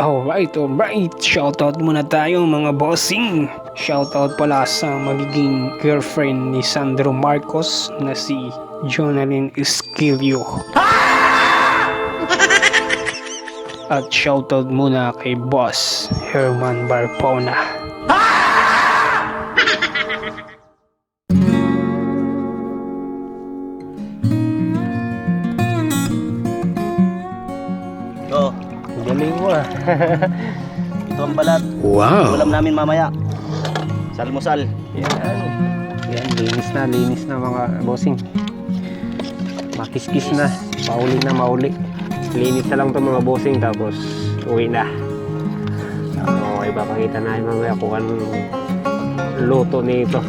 Alright, alright. Shoutout muna tayo mga bossing. Shoutout pala sa magiging girlfriend ni Sandro Marcos na si Jonalyn Esquilio. At shoutout muna kay boss Herman Barpona. ito ang balat. Wow. Ulam namin mamaya. Sa almusal. Yan. Yan, linis na, linis na mga bossing. Makiskis na, mauli na mauli. Linis na lang to mga bossing tapos uwi na. So, ipapakita na mamaya kung anong luto nito.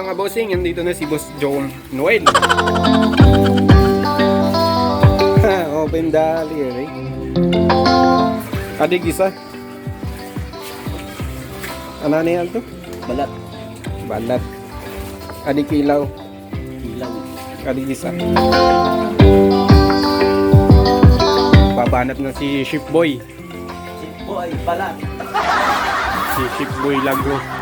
Mga bossing, nandito na si Boss Joe Noel. Open dali, right? Adig isa. Ano na yan to? Balat. Balat. Adig ilaw. Ilaw. Adig isa. Babanat na si Ship Boy. Boy, balat. Si Ship Boy Lago.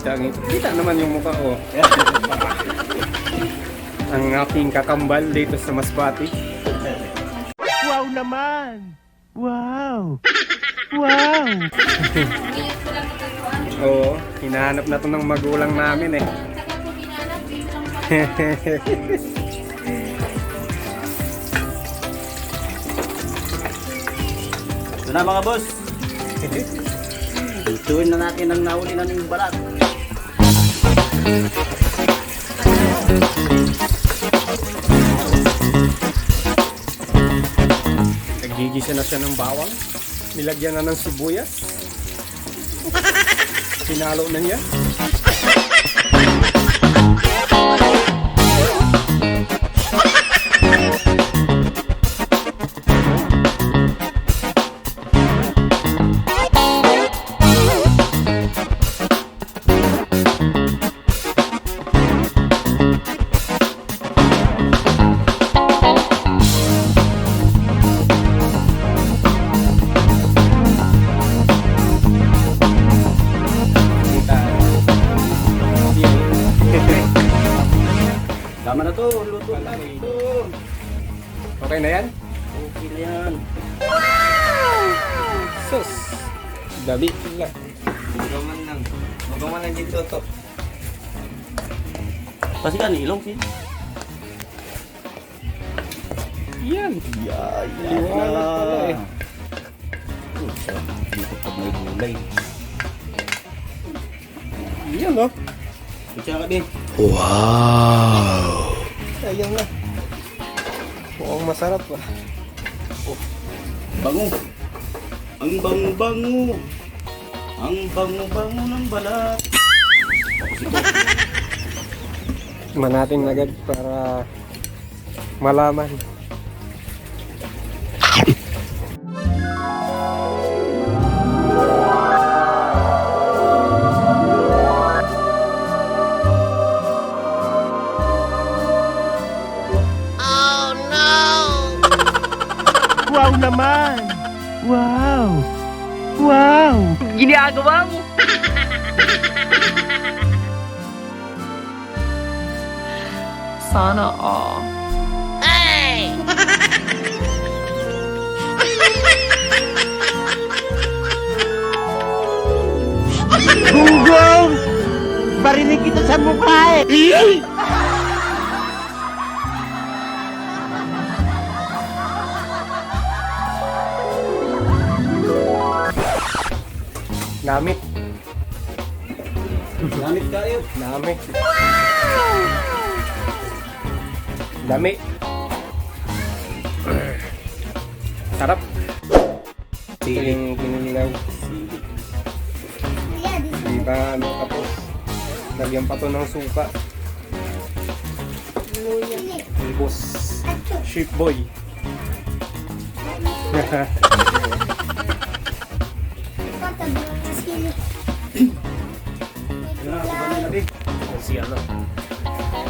Kita, kita naman yung mukha ko. Ang aking kakambal dito sa Masbate. Wow naman! Wow! Wow! Oo, hinahanap na to ng magulang namin eh. Ito na mga boss. Ituin na natin ang nahuli naming balat. Nagigisa na siya ng bawang. Nilagyan na ng sibuyas. Sinalo na niya. Dali lang. Magaman lang. Magaman lang dito to. Kasi kan ilong si. Yan. Yeah, Liwanag pala eh. Oh, dito pag may gulay. Yan oh. Kutsa ka din. Ayun na. Mukhang masarap ah. Bango. Ang bango-bango. Ang bango-bango ng balat. Tikman natin agad para malaman. Sana all. Hey! Google! Barinig kita sa mukha eh! Namit. Namit tayo. Namit. Wow! Dami. Sarap. Siling kinilaw. Di pa ano tapos. Lagyan pa to ng suka. Boss. Sheep boy. si ano.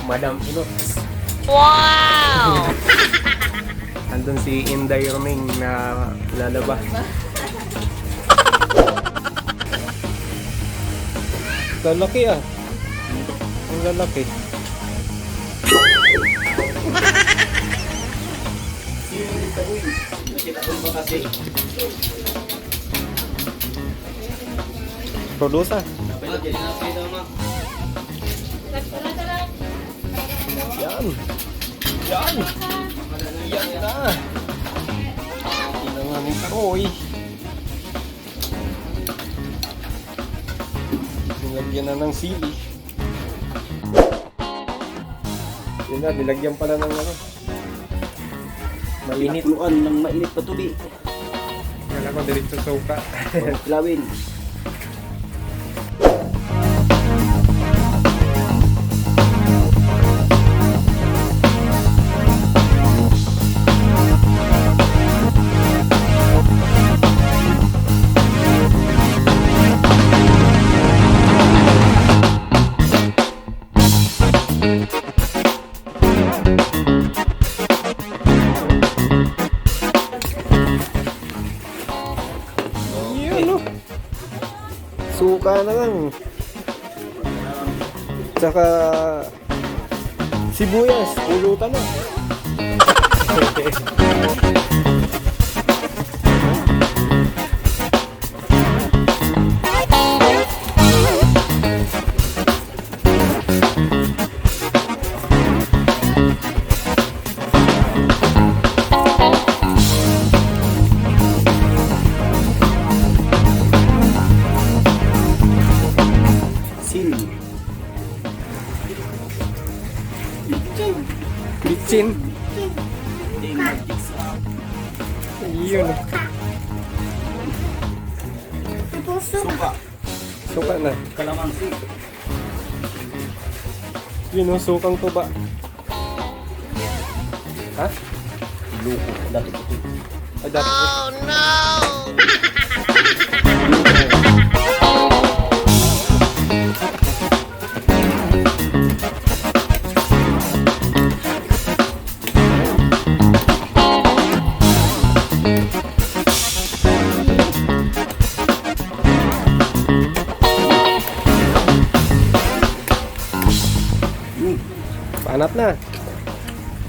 Madam Inot. Wow! Andun si Inday Roming na lalabas. Lalaki ah. Ang lalaki. Produsa. Yan. Yan. Yan na. Yan nga ni Karoy. Nilagyan na ng sili. Yun na, nilagyan pala ng ano. Mainit. Pinakuluan ng mainit pa tubig. Kala ko diretso suka. Kilawin. Yun Suka na lang. Tsaka sibuyas, pulutan na. Bitchin. Yun. Suka. Suka na. Kalamansi. Yun ang sukang tuba. Ha? Luko. Dati. Ah, dati.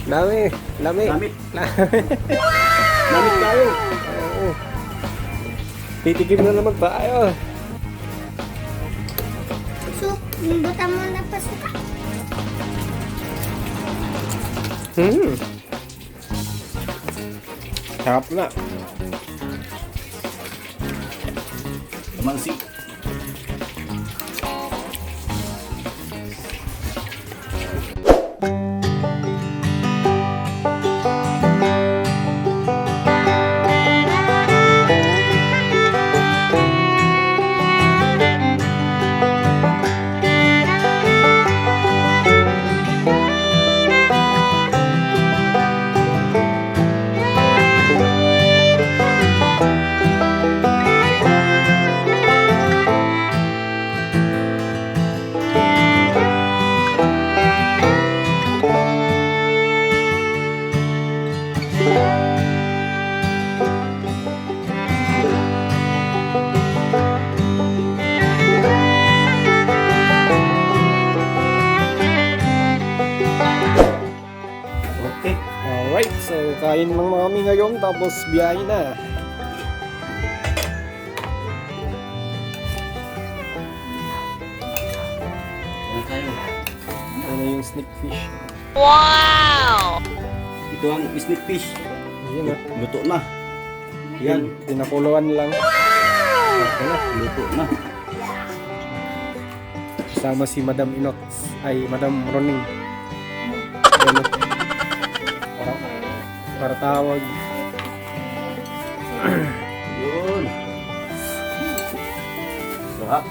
Lami. Lami. Gamit. Lami. Gamit tayo. Oo. Titikim na naman tayo. So, buta mo na pa suka. Hmm. Sarap na. Kalamansi. Kain lang mga kami ngayon tapos biyahe na. na yung sneak fish. Ito ang snake fish. Ayun na. Luto na. Yan. Pinakuluan lang. Okay na. Luto na. Kasama si Madam Inox. Ay, Madam Roning. Na. Para, tawag. Yun. Sarap.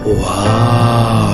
Si